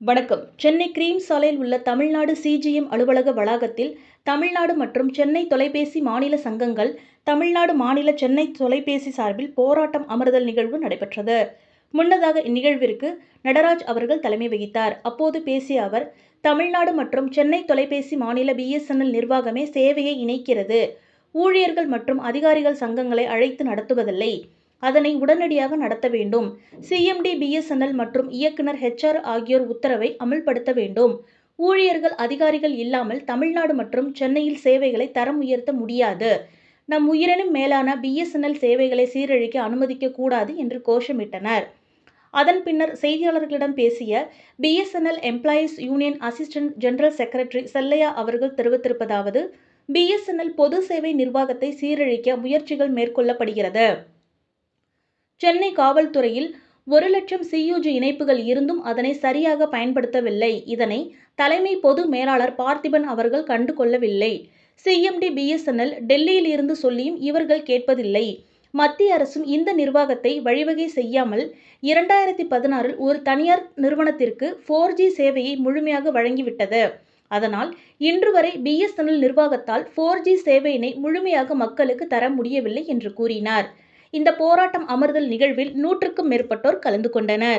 வணக்கம். சென்னை கிரீம் சாலையில் உள்ள தமிழ்நாடு சிஜிஎம் அலுவலக வளாகத்தில் தமிழ்நாடு மற்றும் சென்னை தொலைபேசி மாநில சங்கங்கள் தமிழ்நாடு மாநில சென்னை தொலைபேசி சார்பில் போராட்டம் அமர்தல் நிகழ்வு நடைபெற்றது. முன்னதாக இந்நிகழ்விற்கு நடராஜ் அவர்கள் தலைமை வகித்தார். அப்போது பேசிய அவர் தமிழ்நாடு மற்றும் சென்னை தொலைபேசி மாநில பிஎஸ்என்எல் நிர்வாகமே சேவையை இணைக்கிறது. ஊழியர்கள் மற்றும் அதிகாரிகள் சங்கங்களை அழைத்து நடத்துவதில்லை. அதனை உடனடியாக நடத்த வேண்டும். சிஎம்டி பிஎஸ்என்எல் மற்றும் இயக்குனர் ஹெச்ஆர் ஆகியோர் உத்தரவை அமல்படுத்த வேண்டும். ஊழியர்கள் அதிகாரிகள் இல்லாமல் தமிழ்நாடு மற்றும் சென்னையில் சேவைகளை தரம் உயர்த்த முடியாது. நம் உயிரினும் மேலான பிஎஸ்என்எல் சேவைகளை சீரழிக்க அனுமதிக்க கூடாது என்று கோஷமிட்டனர். அதன் பின்னர் செய்தியாளர்களிடம் பேசிய BSNL employees union assistant general secretary Chellaiah அவர்கள் தெரிவித்திருப்பதாவது பிஎஸ்என்எல் பொது சேவை நிர்வாகத்தை சீரழிக்க முயற்சிகள் மேற்கொள்ளப்படுகிறது. சென்னை காவல்துறையில் ஒரு லட்சம் சியூஜி இணைப்புகள் இருந்தும் அதனை சரியாக பயன்படுத்தவில்லை. இதனை தலைமை பொது மேலாளர் பார்த்திபன் அவர்கள் கண்டு கொள்ளவில்லை. சிஎம்டி பிஎஸ்என்எல் டெல்லியில் இருந்து சொல்லியும் இவர்கள் கேட்பதில்லை. மத்திய அரசும் இந்த நிர்வாகத்தை வழிவகை செய்யாமல் இரண்டாயிரத்தி பதினாறில் ஒரு தனியார் நிறுவனத்திற்கு ஃபோர் ஜி சேவையை முழுமையாக வழங்கிவிட்டது. அதனால் இன்று வரை பிஎஸ்என்எல் நிர்வாகத்தால் ஃபோர் ஜி சேவையினை முழுமையாக மக்களுக்கு தர முடியவில்லை என்று கூறினார். இந்த போராட்டம் அமர்தல் நிகழ்வில் நூற்றுக்கும் மேற்பட்டோர் கலந்து கொண்டனர்.